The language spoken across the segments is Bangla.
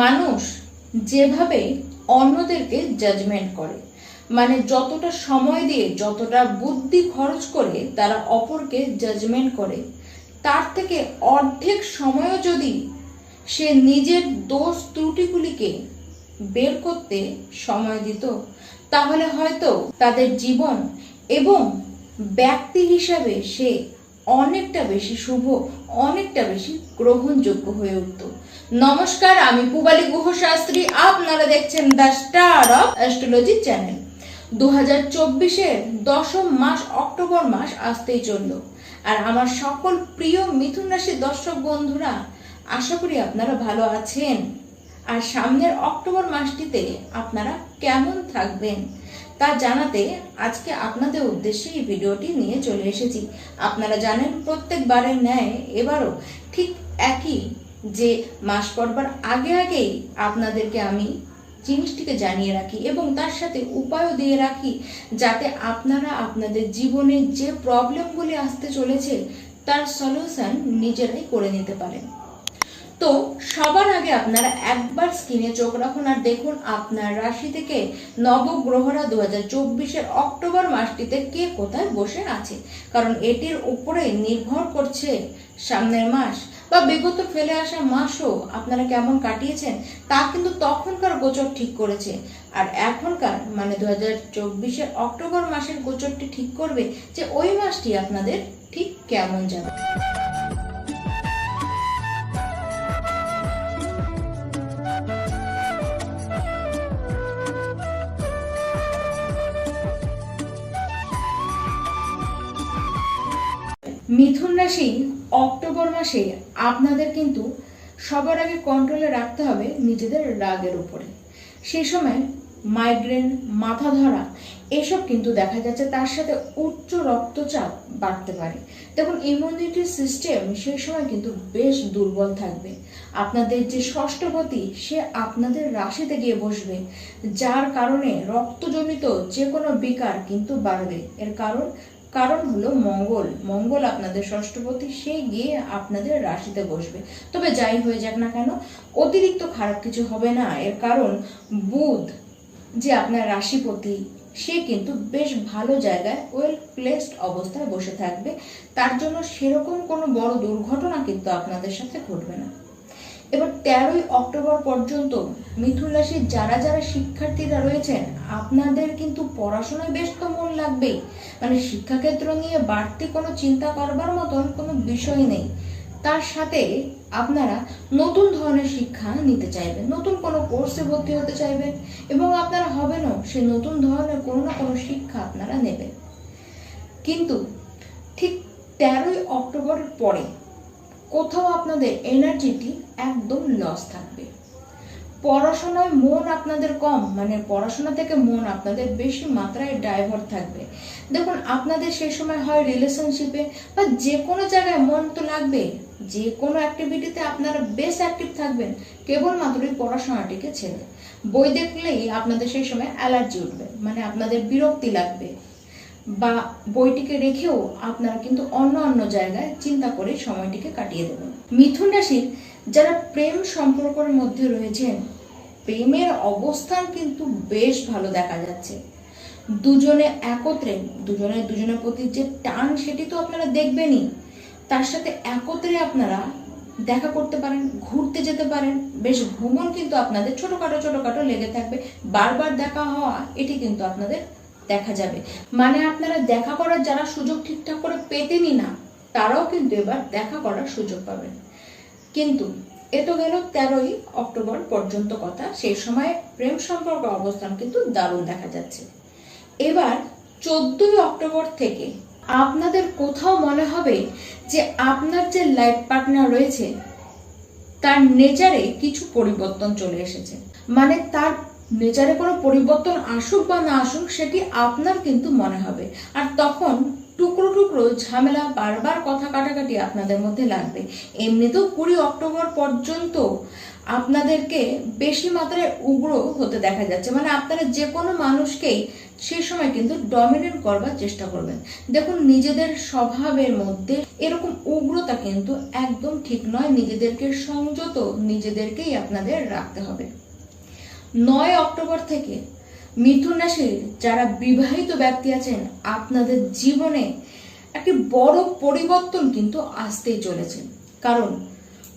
মানুষ যেভাবে অন্যদেরকে জাজমেন্ট করে মানে যতটা সময় দিয়ে যতটা বুদ্ধি খরচ করে তারা অপরকে জাজমেন্ট করে, তার থেকে অর্ধেক সময়ও যদি সে নিজের দোষ ত্রুটিগুলিকে বের করতে সময় দিত, তাহলে হয়তো তাদের জীবন এবং ব্যক্তি হিসাবে সে অনেকটা বেশি শুভ, অনেকটা বেশি গ্রহণযোগ্য হয়ে উঠত। নমস্কার, আমি পুবালি গুহ শাস্ত্রী আপনারা দেখছেন the star of astrology channel. দু হাজার চব্বিশের দশম মাস, অক্টোবর মাস আসতেই চলল। আর আমার সকল প্রিয় মিথুন রাশির দর্শক বন্ধুরা, আশা করি আপনারা ভালো আছেন। আর সামনের অক্টোবর মাসটিতে আপনারা কেমন থাকবেন তা জানাতে আজকে আপনাদের উদ্দেশ্যে এই ভিডিওটি নিয়ে চলে এসেছি। আপনারা জানেন প্রত্যেকবারের ন্যায় এবারও ঠিক একই যে মাস পড়বার আগে আগেই আপনাদেরকে আমি জিনিসটিকে জানিয়ে রাখি এবং তার সাথে উপায়ও দিয়ে রাখি যাতে আপনারা আপনাদের জীবনে যে প্রবলেমগুলি আসতে চলেছে তার সলিউশন নিজেরাই করে নিতে পারেন। তো সবার আগে আপনারা একবার স্ক্রিনে চোখ রাখুন আর দেখুন আপনার রাশি থেকে নবগ্রহরা দু হাজার চব্বিশের অক্টোবর মাসটিতে কে কোথায় বসে আছে? কারণ এটির উপরে নির্ভর করছে সামনের মাস বা বিগত ফেলে আসা মাসও আপনারা কেমন কাটিয়েছেন তা কিন্তু তখনকার গোচর ঠিক করেছে। আর এখনকার মানে দু হাজার চব্বিশের অক্টোবর মাসের গোচরটি ঠিক করবে যে ওই মাসটি আপনাদের ঠিক কেমন যাবে মিথুন রাশি অক্টোবর মাসে আপনাদের কিন্তু সবার আগে কন্ট্রোলে রাখতে হবে নিজেদের রাগের উপরে। সেই সময় মাইগ্রেন মাথা ধরা, এসব কিন্তু দেখা যাচ্ছে তার সাথে উচ্চ রক্তচাপ বাড়তে পারে। দেখুন ইমিউনিটি সিস্টেম সেই সময় কিন্তু বেশ দুর্বল থাকবে। আপনাদের যে ষষ্ঠপতি সে আপনাদের রাশিতে গিয়ে বসবে, যার কারণে রক্তজনিত যে কোনো বিকার কিন্তু বাড়বে। এর কারণ কারণ হলো মঙ্গল। মঙ্গল আপনাদের ষষ্ঠপতি, সে গিয়ে আপনাদের রাশিতে বসবে। তবে যাই হয়ে যাক না কেন, অতিরিক্ত খারাপ কিছু হবে না। এর কারণ বুধ, যে আপনার রাশিপতি, সে কিন্তু বেশ ভালো জায়গায় ওয়েল প্লেসড অবস্থায় বসে থাকবে। তার জন্য সেরকম কোনো বড় দুর্ঘটনা কিন্তু আপনাদের সাথে ঘটবে না। এবার তেরোই অক্টোবর পর্যন্ত মিথুন রাশির যারা যারা শিক্ষার্থীরা রয়েছেন, আপনাদের কিন্তু পড়াশোনায় বেশ তো মন লাগবেই। মানে শিক্ষাক্ষেত্র নিয়ে বাড়তি কোনো চিন্তা করবার মতন কোনো বিষয় নেই। তার সাথে আপনারা নতুন ধরনের শিক্ষা নিতে চাইবেন, নতুন কোনো কোর্সে ভর্তি হতে চাইবেন এবং আপনারা হবেনও সেই নতুন ধরনের কোনো না কোনো শিক্ষা আপনারা নেবেন। কিন্তু ঠিক তেরোই অক্টোবরের পরে কোথাও আপনাদের এনার্জিটি একদম লস থাকবে। পড়াশোনায় মন আপনাদের কম মানে পড়াশোনা থেকে মন আপনাদের বেশি মাত্রায় ডাইভার্ট থাকবে। দেখুন, আপনাদের সেই সময় হয় রিলেশনশিপে বা যে কোনো জায়গায় মন তো লাগবে যে কোনো অ্যাক্টিভিটিতে আপনারা বেশ অ্যাক্টিভ থাকবেন কেবলমাত্রই পড়াশোনাটিকে ছেড়ে। বই দেখলেই আপনাদের সেই সময় অ্যালার্জি উঠবে মানে আপনাদের বিরক্তি লাগবে। বা বইটিকে রেখেও আপনারা কিন্তু অন্য অন্য জায়গায় চিন্তা করে সময়টিকে কাটিয়ে দেবেন। মিথুন রাশির যারা প্রেম সম্পর্কের মধ্যে রয়েছেন, প্রেমের অবস্থান কিন্তু বেশ ভালো দেখা যাচ্ছে। দুজনে একত্রে, দুজনে, দুজনের প্রতি যে টান সেটি তো আপনারা দেখবেনই। তার সাথে একত্রে আপনারা দেখা করতে পারেন, ঘুরতে যেতে পারেন। বেশ ভ্রমণ কিন্তু আপনাদের ছোটখাটো ছোটখাটো লেগে থাকবে। বারবার দেখা হওয়া, এটি কিন্তু আপনাদের দেখা যাবে। মানে আপনারা দেখা করার যারা সুযোগ ঠিকঠাক করে পেতেনই না, তারাও কিন্তু এবার দেখা করার সুযোগ পাবেন। কিন্তু এ তো গেল তেরোই অক্টোবর পর্যন্ত কথা, সেই সময় প্রেম সম্পর্ক অবস্থান কিন্তু দারুণ দেখা যাচ্ছে। এবার চোদ্দই অক্টোবর থেকে আপনাদের কোথাও মনে হবে যে আপনার যে লাইফ পার্টনার রয়েছে, তার নেচারে কিছু পরিবর্তন চলে এসেছে। মানে তার নেচারে কোনো পরিবর্তন আসুক বা না আসুক, সেটি আপনার কিন্তু মনে হবে। আর তখন টুকরো টুকরো ঝামেলা বারবার কথা কাটাকাটি আপনাদের মধ্যে লাগবে। এমনিতেও কুড়ি অক্টোবর পর্যন্ত আপনাদেরকে বেশি মাত্রায় উগ্র হতে দেখা যাচ্ছে। মানে আপনারা যে কোনো মানুষকেই সে সময় কিন্তু ডমিনেট করবার চেষ্টা করবেন। দেখুন, নিজেদের স্বভাবের মধ্যে এরকম উগ্রতা কিন্তু একদম ঠিক নয়। নিজেদেরকে সংযত, নিজেদেরকেই আপনাদের রাখতে হবে। নয় অক্টোবর থেকে মিথুন রাশির যারা বিবাহিত ব্যক্তি আছেন, আপনাদের জীবনে একটি বড় পরিবর্তন কিন্তু আসতেই চলেছে। কারণ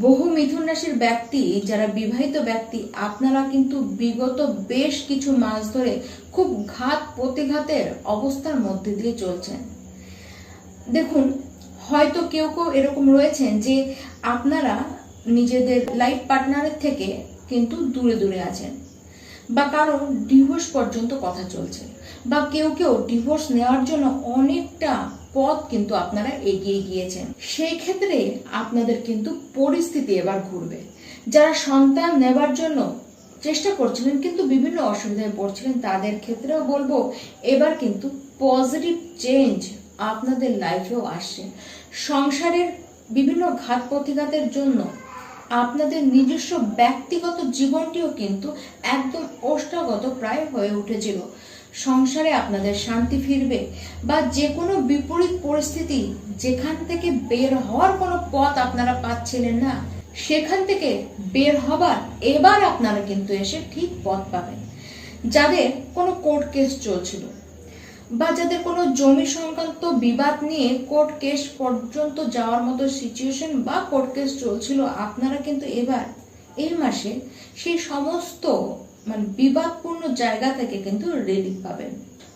বহু মিথুন রাশির ব্যক্তি, যারা বিবাহিত ব্যক্তি, আপনারা কিন্তু বিগত বেশ কিছু মাস ধরে খুব ঘাত প্রতিঘাতের অবস্থার মধ্যে দিয়ে চলছেন। দেখুন, হয়তো কেউ কেউ এরকম রয়েছেন যে আপনারা নিজেদের লাইফ পার্টনারের থেকে কিন্তু দূরে দূরে আছেন। বা কারও ডিভোর্স পর্যন্ত কথা চলছে। বা কেউ কেউ ডিভোর্স নেওয়ার জন্য অনেকটা পথ কিন্তু আপনারা এগিয়ে গিয়েছেন। সেই ক্ষেত্রে আপনাদের কিন্তু পরিস্থিতি এবার ঘুরবে। যারা সন্তান নেবার জন্য চেষ্টা করছিলেন কিন্তু বিভিন্ন অসুবিধায় পড়ছিলেন, তাদের ক্ষেত্রেও বলব, এবার কিন্তু পজিটিভ চেঞ্জ আপনাদের লাইফেও আসছে। সংসারের বিভিন্ন ঘাত প্রতিঘাতের জন্য আপনাদের নিজস্ব ব্যক্তিগত জীবনটিও কিন্তু একদম ওষ্ঠাগত প্রায় হয়ে উঠেছিল। সংসারে আপনাদের শান্তি ফিরবে বা যে কোনো বিপরীত পরিস্থিতি যেখান থেকে বের হওয়ার কোনো পথ আপনারা পাচ্ছিলেন না, সেখান থেকে বের হবার এবার আপনারা কিন্তু এসে ঠিক পথ পাবেন। যাদের কোনো কোর্ট কেস চলছিল বা যাদের কোনো জমি সংক্রান্ত বিবাদ নিয়ে কোর্ট কেস পর্যন্ত যাওয়ার মতো সিচুয়েশন বা কোর্ট কেস চলছিল, আপনারা কিন্তু এবার, এই মাসে সেই সমস্ত মানে বিবাদপূর্ণ জায়গা থেকে কিন্তু রিলিফ পাবেন।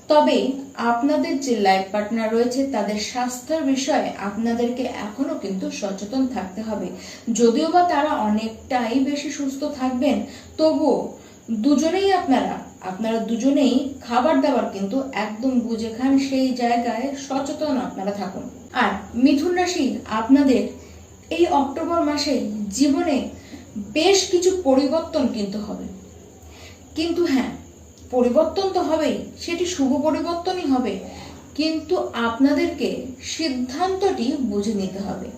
তবে আপনাদের যে লাইফ পার্টনার রয়েছে, তাদের স্বাস্থ্যের বিষয়ে আপনাদেরকে এখনও কিন্তু সচেতন থাকতে হবে। যদিও বা তারা অনেকটাই বেশি সুস্থ থাকবেন, তবুও দুজনেই আপনারা আপনারা দুজনেই খাবার দাবার কিন্তু একদম বুঝে খান সেই জায়গায় সচেতন আপনারা থাকুন। আর মিথুন রাশি, আপনাদের এই অক্টোবর মাসে জীবনে বেশ কিছু পরিবর্তন কিন্তু হবে। কিন্তু হ্যাঁ পরিবর্তন তো হবেই, সেটি শুভ পরিবর্তনই হবে। কিন্তু আপনাদেরকে সিদ্ধান্তটি বুঝে নিতে হবে।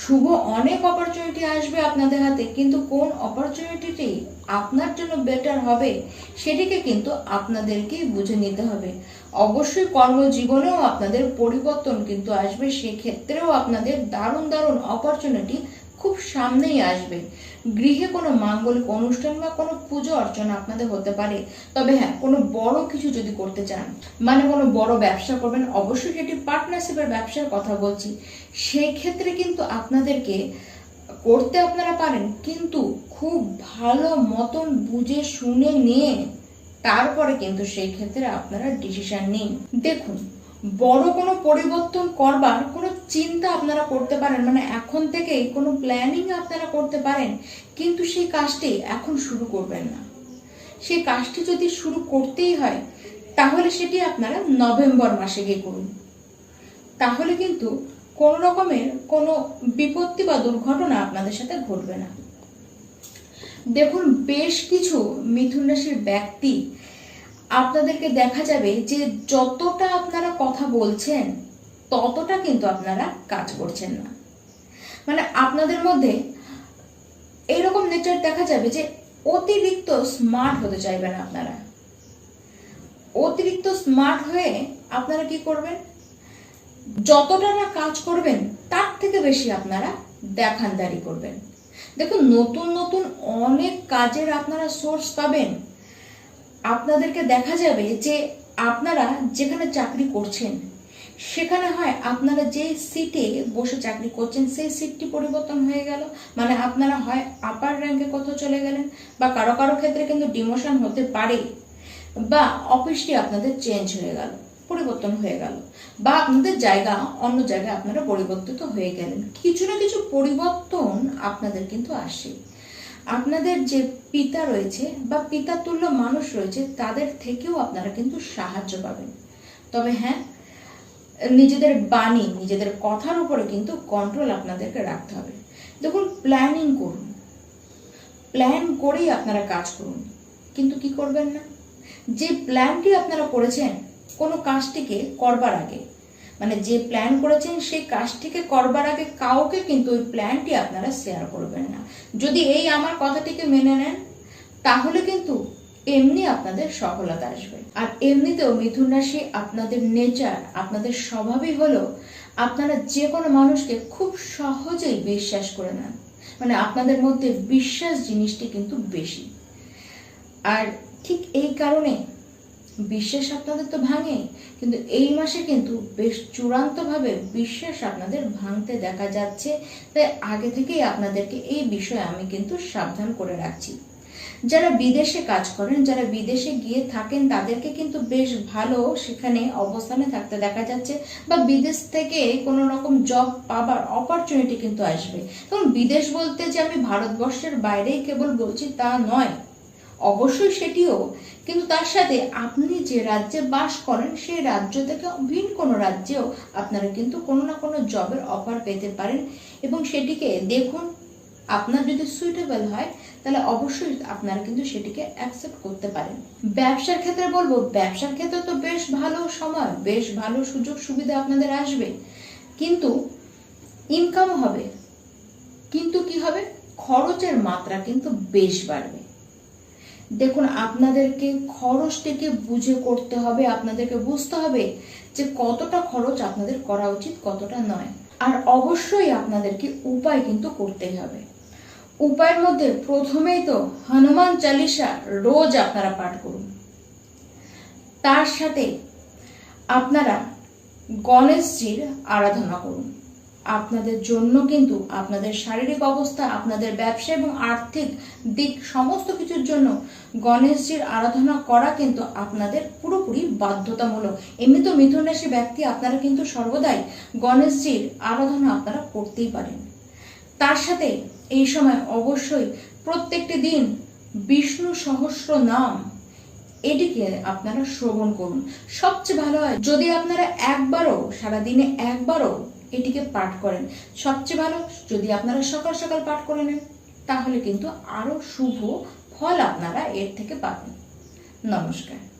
শুভ অনেক অপরচুনিটি আসবে আপনাদের হাতে, কিন্তু কোন অপরচুনিটিটি আপনার জন্য বেটার হবে, সেটিকে কিন্তু আপনাদেরকেই বুঝে নিতে হবে। অবশ্যই কর্মজীবনেও আপনাদের পরিবর্তন কিন্তু আসবে, সেক্ষেত্রেও আপনাদের দারুণ দারুণ অপরচুনিটি খুব সামনেই আসবে। গৃহে কোনো মাঙ্গলিক অনুষ্ঠান বা কোনো পুজো অর্চনা আপনাদের হতে পারে। তবে হ্যাঁ কোনো বড় কিছু যদি করতে চান মানে কোনো বড় ব্যবসা করবেন, অবশ্যই সেটি পার্টনারশিপের ব্যবসার কথা বলছি। সেই ক্ষেত্রে কিন্তু আপনাদেরকে করতে আপনারা পারেন, কিন্তু খুব ভালো মতন বুঝে, শুনে নিয়ে তারপরে কিন্তু সেই ক্ষেত্রে আপনারা ডিসিশন নিন। দেখুন বড় কোনো পরিবর্তন করবার কোনো চিন্তা আপনারা করতে পারেন। মানে এখন থেকেই কোনো প্ল্যানিং আপনারা করতে পারেন, কিন্তু সেই কাজটি এখন শুরু করবেন না। সেই কাজটি যদি শুরু করতেই হয়, তাহলে সেটি আপনারা নভেম্বর মাসে গিয়ে করুন। তাহলে কিন্তু কোনো রকমের কোনো বিপত্তি বা দুর্ঘটনা আপনাদের সাথে ঘটবে না। দেখুন, বেশ কিছু মিথুন রাশির ব্যক্তি আপনাদেরকে দেখা যাবে যে যতটা আপনারা কথা বলছেন, ততটা কিন্তু আপনারা কাজ করছেন না। মানে আপনাদের মধ্যে এইরকম নেচার দেখা যাবে যে অতিরিক্ত স্মার্ট হতে চাইবেন আপনারা। অতিরিক্ত স্মার্ট হয়ে আপনারা কি করবেন? যতটা না কাজ করবেন, তার থেকে বেশি আপনারা দেখানদারি করবেন। দেখুন, নতুন নতুন অনেক কাজের আপনারা সোর্স পাবেন। আপনাদেরকে দেখা যাবে যে আপনারা যেখানে চাকরি করছেন, সেখানে হয় আপনারা যে সিটে বসে চাকরি করছেন, সেই সিটটি পরিবর্তন হয়ে গেল। মানে আপনারা হয় আপার র্যাঙ্কে কোথাও চলে গেলেন বা কারও কারও ক্ষেত্রে কিন্তু ডিমোশন হতে পারে বা অফিসটি আপনাদের চেঞ্জ হয়ে গেল, পরিবর্তন হয়ে গেল বা আপনাদের জায়গা অন্য জায়গায় আপনারা পরিবর্তিত হয়ে গেলেন। কিছু না কিছু পরিবর্তন আপনাদের কিন্তু আসে। আপনাদের যে পিতা রয়েছে বা পিতা তুল্য মানুষ রয়েছে, তাদের থেকেও আপনারা কিন্তু সাহায্য পাবেন। তবে হ্যাঁ নিজেদের বাণী, নিজেদের কথার উপরে কিন্তু কন্ট্রোল আপনাদেরকে রাখতে হবে। দেখুন প্ল্যানিং করুন। প্ল্যান করেই আপনারা কাজ করুন। কিন্তু কি করবেন না? যে প্ল্যানটি আপনারা করেছেন, কোনো কাজটিকে করবার আগে মানে যে প্ল্যান করেছেন সেই কাজটিকে করবার আগে কাউকে কিন্তু ওই প্ল্যানটি আপনারা শেয়ার করবেন না। যদি এই আমার কথাটিকে মেনে নেন, তাহলে কিন্তু এমনি আপনাদের সফলতা আসবে। আর এমনিতেও মিথুন রাশি আপনাদের নেচার আপনাদের স্বভাবই হলো আপনারা যে কোনো মানুষকে খুব সহজেই বিশ্বাস করে নেন। মানে আপনাদের মধ্যে বিশ্বাস জিনিসটি কিন্তু বেশি। আর ঠিক এই কারণে বিশ্বাস আপনাদের তো ভাঙে, কিন্তু এই মাসে কিন্তু বেশ চূড়ান্তভাবে বিশ্বাস আপনাদের ভাঙতে দেখা যাচ্ছে। তাই আগে থেকেই আপনাদেরকে এই বিষয়ে আমি কিন্তু সাবধান করে রাখছি। যারা বিদেশে কাজ করেন, যারা বিদেশে গিয়ে থাকেন, তাদেরকে কিন্তু বেশ ভালো সেখানে অবস্থানে থাকতে দেখা যাচ্ছে বা বিদেশ থেকে কোনো রকম জব পাবার অপরচুনিটি কিন্তু আসবে। তখন বিদেশ বলতে যে আমি ভারতবর্ষের বাইরেই কেবল বলছি তা নয়। অবশ্যই সেটিও। কিন্তু তার সাথে আপনি যে রাজ্যে বাস করেন, সেই রাজ্য থেকে ভিন্ন কোনো রাজ্যেও আপনারা কিন্তু কোনো না কোনো জবের অফার পেতে পারেন। এবং সেটিকে দেখুন, আপনার যদি সুইটেবল হয়, তাহলে অবশ্যই আপনারা কিন্তু সেটিকে অ্যাকসেপ্ট করতে পারেন। ব্যবসার ক্ষেত্রে বলব, ব্যবসার ক্ষেত্রে তো বেশ ভালো সময়, বেশ ভালো সুযোগ সুবিধা আপনাদের আসবে। কিন্তু ইনকাম হবে। কিন্তু কি হবে? খরচের মাত্রা কিন্তু বেশ বাড়বে। দেখুন, আপনাদেরকে খরচটিকে বুঝে করতে হবে, আপনাদেরকে বুঝতে হবে যে কতটা খরচ আপনাদের করা উচিত, কতটা নয়। আর অবশ্যই আপনাদেরকে উপায় কিন্তু করতেই হবে। উপায়ের মধ্যে প্রথমেই তো হনুমান চালিসা রোজ আপনারা পাঠ করুন। তার সাথে আপনারা গণেশজির আরাধনা করুন। আপনাদের জন্য কিন্তু আপনাদের শারীরিক অবস্থা, আপনাদের ব্যবসা এবং আর্থিক দিক সমস্ত কিছুর জন্য গণেশজির আরাধনা করা কিন্তু আপনাদের পুরোপুরি বাধ্যতামূলক। এমনি তো মিথুন রাশি ব্যক্তি আপনারা কিন্তু সর্বদাই গণেশজির আরাধনা আপনারা করতেই পারেন। তার সাথে এই সময় অবশ্যই প্রত্যেকটি দিন বিষ্ণু সহস্র নাম এটিকে আপনারা শ্রবণ করুন। সবচেয়ে ভালো হয়, যদি আপনারা একবারও, সারাদিনে একবারও এটিকে পাঠ করেন। সবচেয়ে ভালো, যদি আপনারা সকাল সকাল পাঠ করে নেন, তাহলে কিন্তু আরও শুভ ফল আপনারা এর থেকে পাবেন। নমস্কার।